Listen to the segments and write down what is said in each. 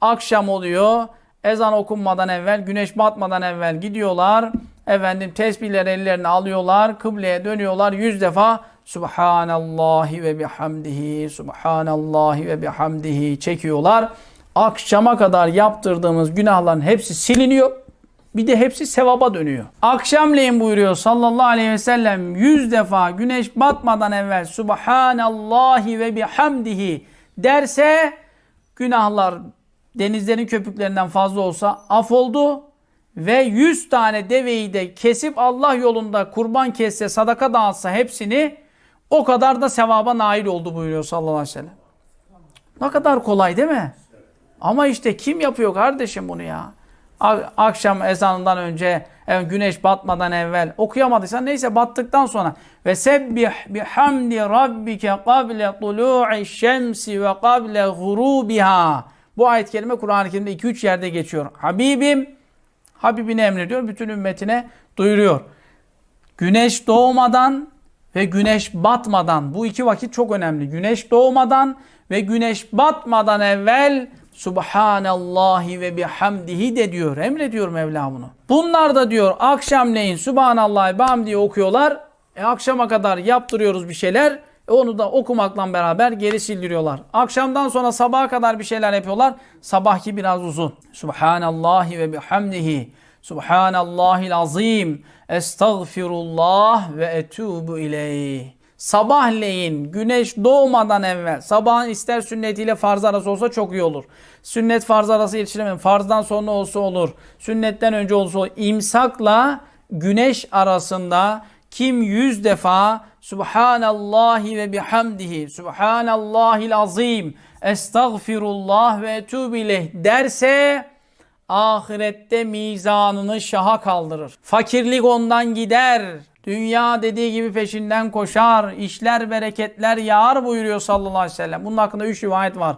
Akşam oluyor. Ezan okunmadan evvel, güneş batmadan evvel gidiyorlar. Efendim tesbihleri ellerine alıyorlar. Kıbleye dönüyorlar. Yüz defa Subhanallahi ve bihamdihi, Subhanallahi ve bihamdihi çekiyorlar. Akşama kadar yaptırdığımız günahların hepsi siliniyor. Bir de hepsi sevaba dönüyor. Akşamleyin buyuruyor sallallahu aleyhi ve sellem yüz defa güneş batmadan evvel Subhanallahi ve bihamdihi derse günahlar denizlerin köpüklerinden fazla olsa af oldu ve 100 tane deveyi de kesip Allah yolunda kurban kesse, sadaka dağıtsa hepsini o kadar da sevaba nail oldu buyuruyor sallallahu aleyhi ve sellem. Ne kadar kolay değil mi? Ama işte kim yapıyor kardeşim bunu ya? Akşam ezanından önce, evet, güneş batmadan evvel okuyamadıysan neyse battıktan sonra ve sebbih bihamdi rabbike kable tulu'i şemsi ve kable gurubiha. Bu ayet-i kerime Kur'an-ı Kerim'de 2-3 yerde geçiyor. Habibim Habibine emrediyor, bütün ümmetine duyuruyor. Güneş doğmadan ve güneş batmadan bu iki vakit çok önemli. Güneş doğmadan ve güneş batmadan evvel Subhanallahi ve bihamdihi de diyor. Emrediyor Mevla bunu. Bunlar da diyor akşamleyin Subhanallahi bihamdihi okuyorlar. E, akşama kadar yaptırıyoruz bir şeyler. E, onu da okumakla beraber geri sildiriyorlar. Akşamdan sonra sabaha kadar bir şeyler yapıyorlar. Sabahki biraz uzun. Subhanallahi ve bihamdihi. Subhanallahil azim. Estağfirullah ve etubu ileyh. Sabahleyin güneş doğmadan evvel sabahın ister sünnetiyle farz arası olsa çok iyi olur. Sünnet farz arası yetiştiremem. Farzdan sonra olsa olur. Sünnetten önce olsa olur. İmsakla güneş arasında kim yüz defa Subhanallahi ve bihamdihi Subhanallahil azim Estağfirullah ve etubu ileyh derse ahirette mizanını şaha kaldırır. Fakirlik ondan gider. Dünya dediği gibi peşinden koşar. İşler bereketler yağar buyuruyor sallallahu aleyhi ve sellem. Bunun hakkında üç rivayet var.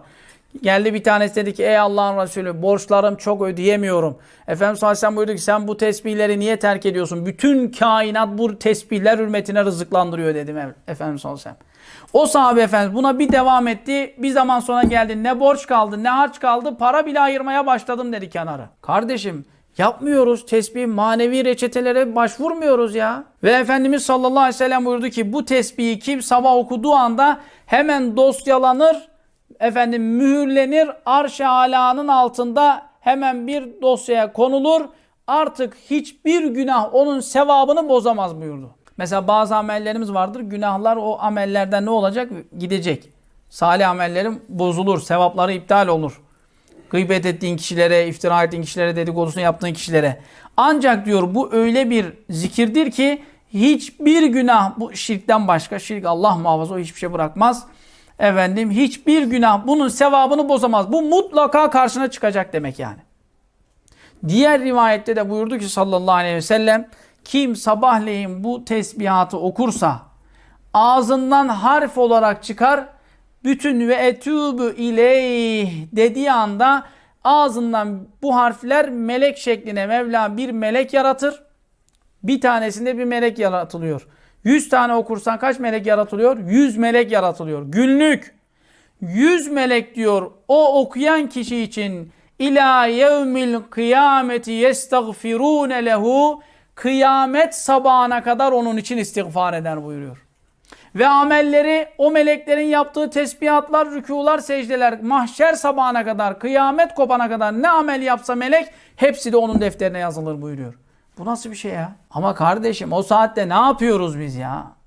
Geldi bir tanesi dedi ki ey Allah'ın Resulü borçlarım çok ödeyemiyorum. Efendimiz sallallahu aleyhi ve sellem buyurdu ki sen bu tesbihleri niye terk ediyorsun? Bütün kainat bu tesbihler hürmetine rızıklandırıyor dedim Efendimiz sallallahu aleyhi ve sellem. O sahabe efendimiz buna bir devam etti. Bir zaman sonra geldi. Ne borç kaldı ne harç kaldı. Para bile ayırmaya başladım dedi kenara. Kardeşim yapmıyoruz. Tesbih manevi reçetelere başvurmuyoruz ya. Ve Efendimiz sallallahu aleyhi ve sellem buyurdu ki bu tesbihi kim sabah okuduğu anda hemen dosyalanır. Efendim mühürlenir. Arş-ı alanın altında hemen bir dosyaya konulur. Artık hiçbir günah onun sevabını bozamaz buyurdu. Mesela bazı amellerimiz vardır. Günahlar o amellerden ne olacak? Gidecek. Salih amellerim bozulur. Sevapları iptal olur. Gıybet ettiğin kişilere, iftira ettiğin kişilere, dedikodusunu yaptığın kişilere. Ancak diyor bu öyle bir zikirdir ki hiçbir günah bu şirkten başka. Şirk Allah muhafaza o hiçbir şey bırakmaz. Efendim hiçbir günah bunun sevabını bozamaz. Bu mutlaka karşına çıkacak demek yani. Diğer rivayette de buyurdu ki sallallahu aleyhi ve sellem kim sabahleyin bu tesbihatı okursa ağzından harf olarak çıkar bütün ve etubu ileyh dediği anda ağzından bu harfler melek şekline Mevla bir melek yaratır. Bir tanesinde bir melek yaratılıyor. 100 tane okursan kaç melek yaratılıyor? 100 melek yaratılıyor. Günlük 100 melek diyor o okuyan kişi için ila yevmil kıyameti yestagfirune lehu kıyamet sabahına kadar onun için istiğfar eder buyuruyor. Ve amelleri o meleklerin yaptığı tesbihatlar, rükular, secdeler mahşer sabahına kadar, kıyamet kopana kadar ne amel yapsa melek hepsi de onun defterine yazılır buyuruyor. Bu nasıl bir şey ya? Ama kardeşim o saatte ne yapıyoruz biz ya?